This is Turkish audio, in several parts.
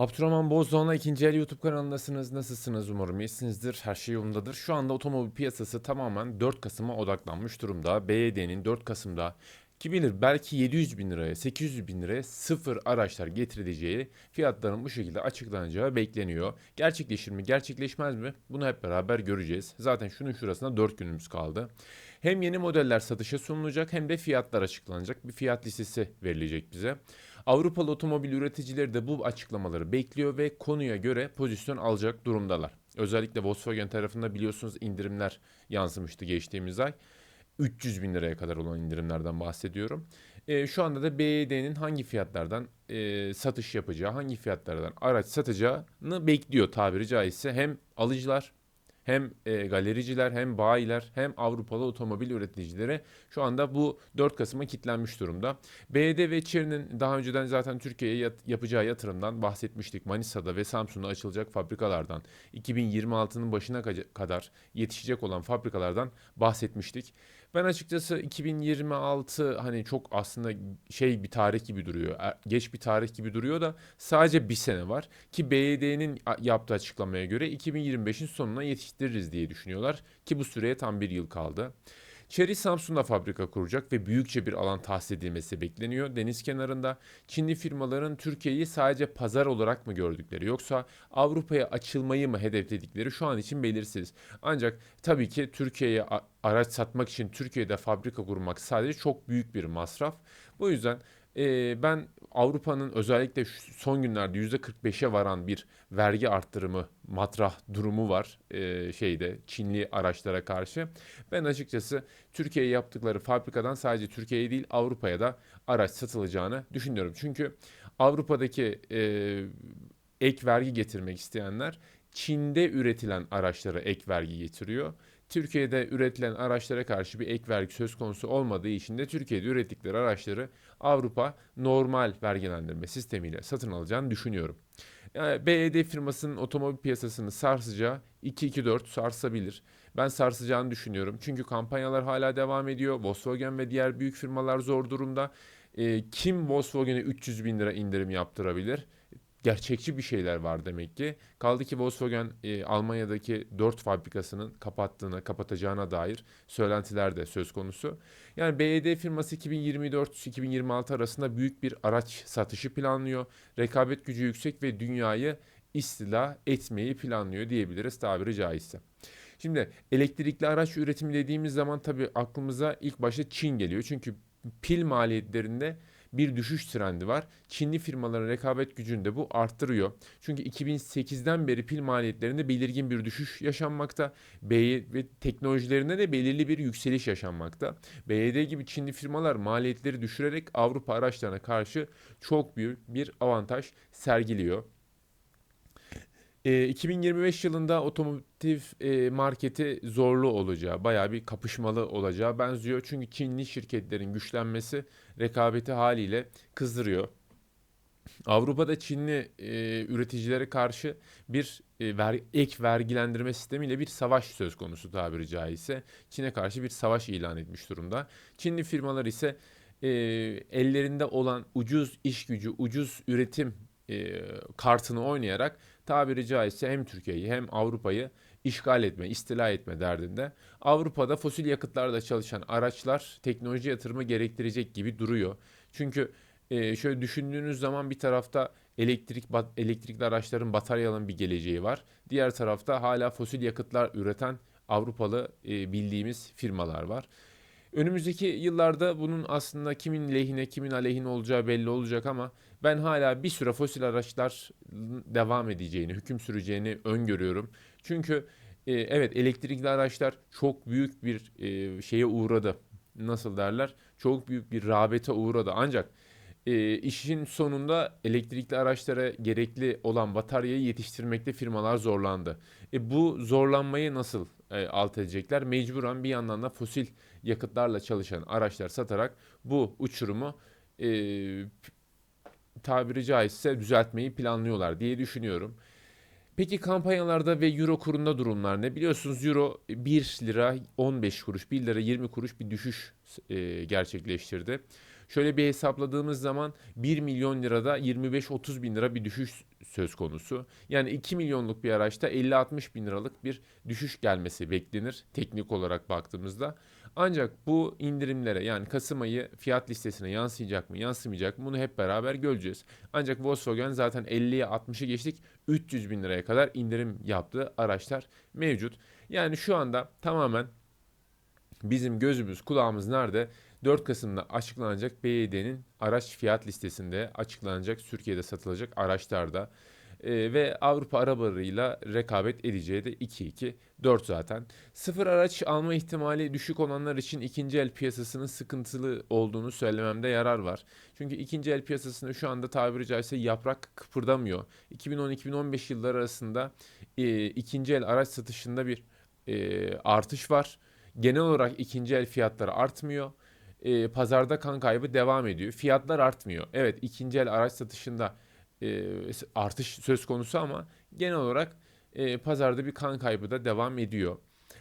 Abdurrahman Bozdoğan'la ikinci el YouTube kanalındasınız. Nasılsınız? Umarım iyisinizdir. Her şey yolundadır. Şu anda otomobil piyasası tamamen 4 Kasım'a odaklanmış durumda. BYD'nin 4 Kasım'da kim bilir belki 700 bin liraya, 800 bin liraya sıfır araçlar getirileceği, fiyatların bu şekilde açıklanacağı bekleniyor. Gerçekleşir mi, gerçekleşmez mi? Bunu hep beraber göreceğiz. Zaten şunun şurasında 4 günümüz kaldı. Hem yeni modeller satışa sunulacak hem de fiyatlar açıklanacak. Bir fiyat listesi verilecek bize. Avrupalı otomobil üreticileri de bu açıklamaları bekliyor ve konuya göre pozisyon alacak durumdalar. Özellikle Volkswagen tarafında biliyorsunuz indirimler yansımıştı geçtiğimiz ay. 300 bin liraya kadar olan indirimlerden bahsediyorum. E, şu anda da BYD'nin hangi fiyatlardan e, satış yapacağı, hangi fiyatlardan araç satacağını bekliyor tabiri caizse. Hem alıcılar hem e, galericiler hem bayiler hem Avrupalı otomobil üreticileri şu anda bu 4 Kasım'a kilitlenmiş durumda. BYD ve Chery'nin daha önceden zaten Türkiye'ye yat- yapacağı yatırımdan bahsetmiştik. Manisa'da ve Samsun'da açılacak fabrikalardan 2026'nın başına kadar yetişecek olan fabrikalardan bahsetmiştik. Ben açıkçası 2026 hani çok aslında şey bir tarih gibi duruyor. Er- Geç bir tarih gibi duruyor da sadece bir sene var. Ki BYD'nin yaptığı açıklamaya göre 2025'in sonuna yetiştiririz diye düşünüyorlar. Ki bu süreye tam bir yıl kaldı. Chery Samsun'da fabrika kuracak ve büyükçe bir alan tahsis edilmesi bekleniyor. Deniz kenarında Çinli firmaların Türkiye'yi sadece pazar olarak mı gördükleri yoksa Avrupa'ya açılmayı mı hedefledikleri şu an için belirsiz. Ancak tabii ki Türkiye'ye araç satmak için Türkiye'de fabrika kurmak sadece çok büyük bir masraf. Bu yüzden e, ben Avrupa'nın özellikle son günlerde %45'e varan bir vergi arttırımı matrah durumu var e, şeyde Çinli araçlara karşı. Ben açıkçası Türkiye'ye yaptıkları fabrikadan sadece Türkiye'ye değil Avrupa'ya da araç satılacağını düşünüyorum. Çünkü Avrupa'daki e, ek vergi getirmek isteyenler Çin'de üretilen araçlara ek vergi getiriyor. Türkiye'de üretilen araçlara karşı bir ek vergi söz konusu olmadığı için de Türkiye'de ürettikleri araçları Avrupa normal vergilendirme sistemiyle satın alacağını düşünüyorum. Yani BYD firmasının otomobil piyasasını sarsacağı 2-2-4 sarsabilir. Ben sarsacağını düşünüyorum. Çünkü kampanyalar hala devam ediyor. Volkswagen ve diğer büyük firmalar zor durumda. Ee, kim Volkswagen'e 300 bin lira indirim yaptırabilir? Gerçekçi bir şeyler var demek ki. Kaldı ki Volkswagen e, Almanya'daki 4 fabrikasının kapattığına, kapatacağına dair söylentiler de söz konusu. Yani BYD firması 2024-2026 arasında büyük bir araç satışı planlıyor. Rekabet gücü yüksek ve dünyayı istila etmeyi planlıyor diyebiliriz tabiri caizse. Şimdi elektrikli araç üretimi dediğimiz zaman tabii aklımıza ilk başta Çin geliyor. Çünkü pil maliyetlerinde bir düşüş trendi var. Çinli firmaların rekabet gücünü de bu arttırıyor. Çünkü 2008'den beri pil maliyetlerinde belirgin bir düşüş yaşanmakta. BY ve teknolojilerinde de belirli bir yükseliş yaşanmakta. BYD gibi Çinli firmalar maliyetleri düşürerek Avrupa araçlarına karşı çok büyük bir avantaj sergiliyor. E, 2025 yılında otomotiv e, marketi zorlu olacağı, bayağı bir kapışmalı olacağı benziyor. Çünkü Çinli şirketlerin güçlenmesi rekabeti haliyle kızdırıyor. Avrupa'da Çinli e, üreticilere karşı bir e, ver, ek vergilendirme sistemiyle bir savaş söz konusu tabiri caizse. Çin'e karşı bir savaş ilan etmiş durumda. Çinli firmalar ise e, ellerinde olan ucuz iş gücü, ucuz üretim e, kartını oynayarak tabiri caizse hem Türkiye'yi hem Avrupa'yı işgal etme, istila etme derdinde. Avrupa'da fosil yakıtlarla çalışan araçlar teknoloji yatırımı gerektirecek gibi duruyor. Çünkü e, şöyle düşündüğünüz zaman bir tarafta elektrik elektrikli araçların bataryaların bir geleceği var. Diğer tarafta hala fosil yakıtlar üreten Avrupalı e, bildiğimiz firmalar var. Önümüzdeki yıllarda bunun aslında kimin lehine kimin aleyhine olacağı belli olacak ama ben hala bir süre fosil araçlar devam edeceğini, hüküm süreceğini öngörüyorum. Çünkü e, evet elektrikli araçlar çok büyük bir e, şeye uğradı. Nasıl derler? Çok büyük bir rağbete uğradı. Ancak e, işin sonunda elektrikli araçlara gerekli olan bataryayı yetiştirmekte firmalar zorlandı. E, bu zorlanmayı nasıl e, alt edecekler? Mecburen bir yandan da fosil yakıtlarla çalışan araçlar satarak bu uçurumu e, tabiri caizse düzeltmeyi planlıyorlar diye düşünüyorum. Peki kampanyalarda ve euro kurunda durumlar ne? Biliyorsunuz euro 1 lira 15 kuruş, 1 lira 20 kuruş bir düşüş e, gerçekleştirdi. Şöyle bir hesapladığımız zaman 1 milyon lirada 25-30 bin lira bir düşüş söz konusu. Yani 2 milyonluk bir araçta 50-60 bin liralık bir düşüş gelmesi beklenir teknik olarak baktığımızda. Ancak bu indirimlere yani Kasım ayı fiyat listesine yansıyacak mı yansımayacak mı bunu hep beraber göreceğiz. Ancak Volkswagen zaten 50'ye 60'ı geçtik 300 bin liraya kadar indirim yaptığı araçlar mevcut. Yani şu anda tamamen bizim gözümüz kulağımız nerede? 4 Kasım'da açıklanacak BYD'nin araç fiyat listesinde açıklanacak Türkiye'de satılacak araçlarda Ee, ve Avrupa arabalarıyla rekabet edeceği de 2-2 4 zaten. Sıfır araç alma ihtimali düşük olanlar için ikinci el piyasasının sıkıntılı olduğunu söylememde yarar var. Çünkü ikinci el piyasasında şu anda tabiri caizse yaprak kıpırdamıyor. 2010-2015 yılları arasında e, ikinci el araç satışında bir e, artış var. Genel olarak ikinci el fiyatları artmıyor. E, pazarda kan kaybı devam ediyor. Fiyatlar artmıyor. Evet ikinci el araç satışında e, artış söz konusu ama genel olarak e, pazarda bir kan kaybı da devam ediyor.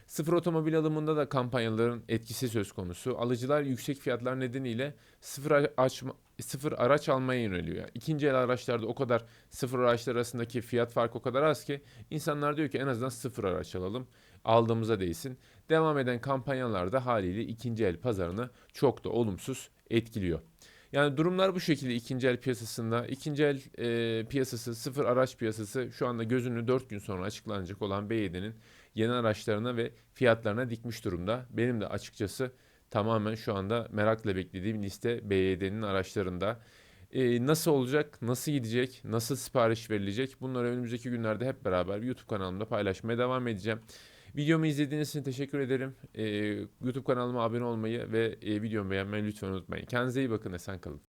Sıfır otomobil alımında da kampanyaların etkisi söz konusu. Alıcılar yüksek fiyatlar nedeniyle sıfır, açma, sıfır araç almaya yöneliyor. Yani İkinci el araçlarda o kadar sıfır araçlar arasındaki fiyat farkı o kadar az ki insanlar diyor ki en azından sıfır araç alalım aldığımıza değsin. Devam eden kampanyalar da haliyle ikinci el pazarını çok da olumsuz etkiliyor. Yani durumlar bu şekilde ikinci el piyasasında. İkinci el e, piyasası, sıfır araç piyasası şu anda gözünü 4 gün sonra açıklanacak olan BYD'nin yeni araçlarına ve fiyatlarına dikmiş durumda. Benim de açıkçası tamamen şu anda merakla beklediğim liste BYD'nin araçlarında. E, nasıl olacak, nasıl gidecek, nasıl sipariş verilecek bunları önümüzdeki günlerde hep beraber YouTube kanalımda paylaşmaya devam edeceğim. Videomu izlediğiniz için teşekkür ederim. E, YouTube kanalıma abone olmayı ve e, videomu beğenmeyi lütfen unutmayın. Kendinize iyi bakın, esen kalın.